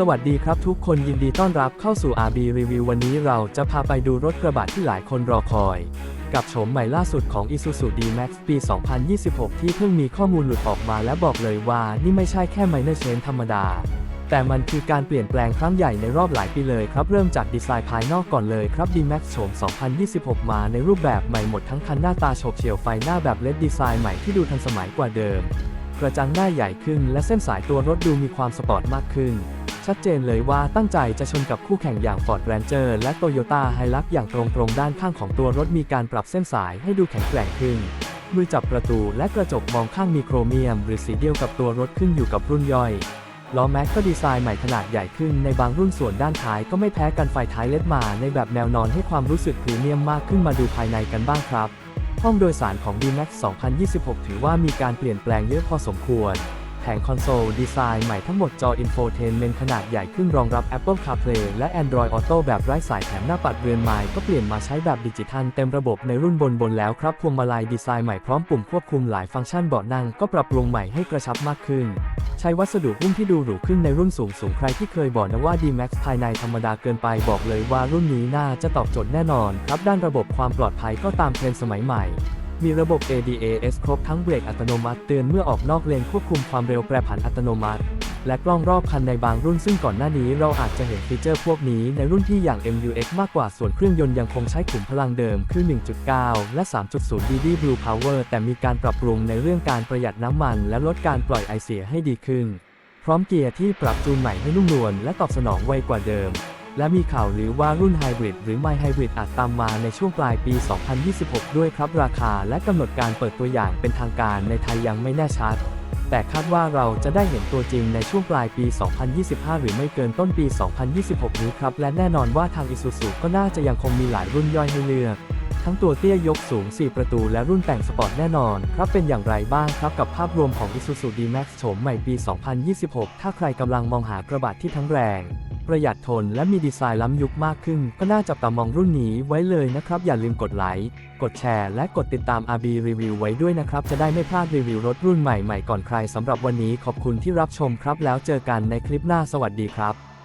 สวัสดีครับทุกคนยินดีต้อนรับเข้าสู่ RB Review วันนี้เราจะพาไปดูรถกระบะที่หลายคนรอคอย กับโฉมใหม่ล่าสุดของ Isuzu D-Max ปี 2026 ที่เพิ่งมีข้อมูลหลุดออกมาและบอกเลยว่านี่ไม่ใช่แค่ minor change ธรรมดา แต่มันคือการเปลี่ยนแปลงครั้งใหญ่ในรอบหลายปีเลยครับเริ่มจากดีไซน์ภายนอกก่อนเลยครับ D-Max โฉม 2026 มาในรูปแบบใหม่หมดทั้งคันหน้าตาโฉบเฉี่ยวไฟหน้าแบบเลดดีไซน์ใหม่ที่ดูทันสมัยกว่าเดิม กระจังหน้าใหญ่ขึ้นและเส้นสายตัวรถดูมีความสปอร์ตมากขึ้น ชัดเจนเลยว่าตั้งใจจะชนกับคู่แข่งอย่าง Ford Ranger และ Toyota Hilux อย่างตรงๆ ด้านข้างของตัวรถมีการปรับเส้นสายให้ดูแข็งแกร่งขึ้น มือจับประตูและกระจกมองข้างมีโครเมียม หรือสีเดียวกับตัวรถขึ้นอยู่กับรุ่นย่อยล้อแม็กก็ดีไซน์ใหม่ขนาดใหญ่ขึ้นในบางรุ่นส่วนด้านท้ายก็ไม่แพ้กันไฟท้ายเลดมาในแบบแนวนอนให้ความรู้สึกพรีเมียมมากขึ้นมาดูภายในกันบ้างครับ ห้องโดยสารของ D-Max 2026 ถือว่ามีการเปลี่ยนแปลงเยอะพอสมควร งคอนโซล ดีไซน์ใหม่ทั้งหมดจออินโฟเทนเมนต์ขนาดใหญ่ขึ้นรองรับ Apple CarPlay และ Android Auto แบบไร้สายแถมหน้าปัดเรือนไม้ก็เปลี่ยนมาใช้แบบดิจิทัลเต็มระบบในรุ่นบนบนแล้วครับพวงมาลัยดีไซน์ใหม่พร้อมปุ่มควบคุมหลายฟังก์ชันเบาะนั่งก็ปรับปรุงใหม่ให้กระชับมากขึ้น ใช้วัสดุหุ้มที่ดูหรูขึ้นในรุ่นสูงสูงใครที่เคยบอกนะว่า D-Max ภายในธรรมดาเกินไปบอกเลยว่ารุ่นนี้น่าจะตอบโจทย์แน่นอน ครับด้านระบบความปลอดภัยก็ตามเทรนด์สมัยใหม่ มีระบบ ADAS ครบทั้งเบรกอัตโนมัติเตือนเมื่อออกนอกเลนควบคุมความเร็วแปรผันอัตโนมัติ และกล้องรอบคันในบางรุ่นซึ่งก่อนหน้านี้เราอาจจะเห็นฟีเจอร์พวกนี้ในรุ่นที่อย่าง MUX มากกว่าส่วนเครื่องยนต์ยังคงใช้ขุมพลังเดิมคือ 1.9 และ 3.0 DD Blue Power แต่มีการปรับปรุงในเรื่องการประหยัดน้ำมัน และลดการปล่อยไอเสียให้ดีขึ้น พร้อมเกียร์ที่ปรับจูนใหม่ให้นุ่มนวลและตอบสนองไวกว่าเดิม และมีข่าวหรือว่ารุ่นไฮบริดหรือ My Hybrid อาจตามมาในช่วงปลายปี 2026 ด้วยครับราคาและกำหนดการเปิดตัวอย่างเป็นทางการในไทยยังไม่แน่ชัด แต่คาดว่าเราจะได้เห็นตัวจริงในช่วงปลายปี 2025 หรือไม่เกินต้นปี 2026 นี้ครับ และแน่นอนว่าทาง Isuzu ก็น่าจะยังคงมีหลายรุ่นย่อยให้เลือก ทั้งตัวเตี้ยยกสูง 4 ประตูและรุ่นแต่งสปอร์ตแน่นอน ครับเป็นอย่างไรบ้างครับกับภาพรวมของ Isuzu D-Max โฉมใหม่ปี 2026 ถ้าใครกำลังมองหากระบะที่ทั้งแรง ประหยัดทนและมีดีไซน์ล้ำยุคมากขึ้น ก็น่าจับตามองรุ่นนี้ไว้เลยนะครับ อย่าลืมกดไลค์กดแชร์และกดติดตาม RB Review ไว้ด้วยนะครับ จะได้ไม่พลาดรีวิวรถรุ่นใหม่ๆก่อนใครสำหรับวันนี้ขอบคุณที่รับชมครับ แล้วเจอกันในคลิปหน้าสวัสดีครับ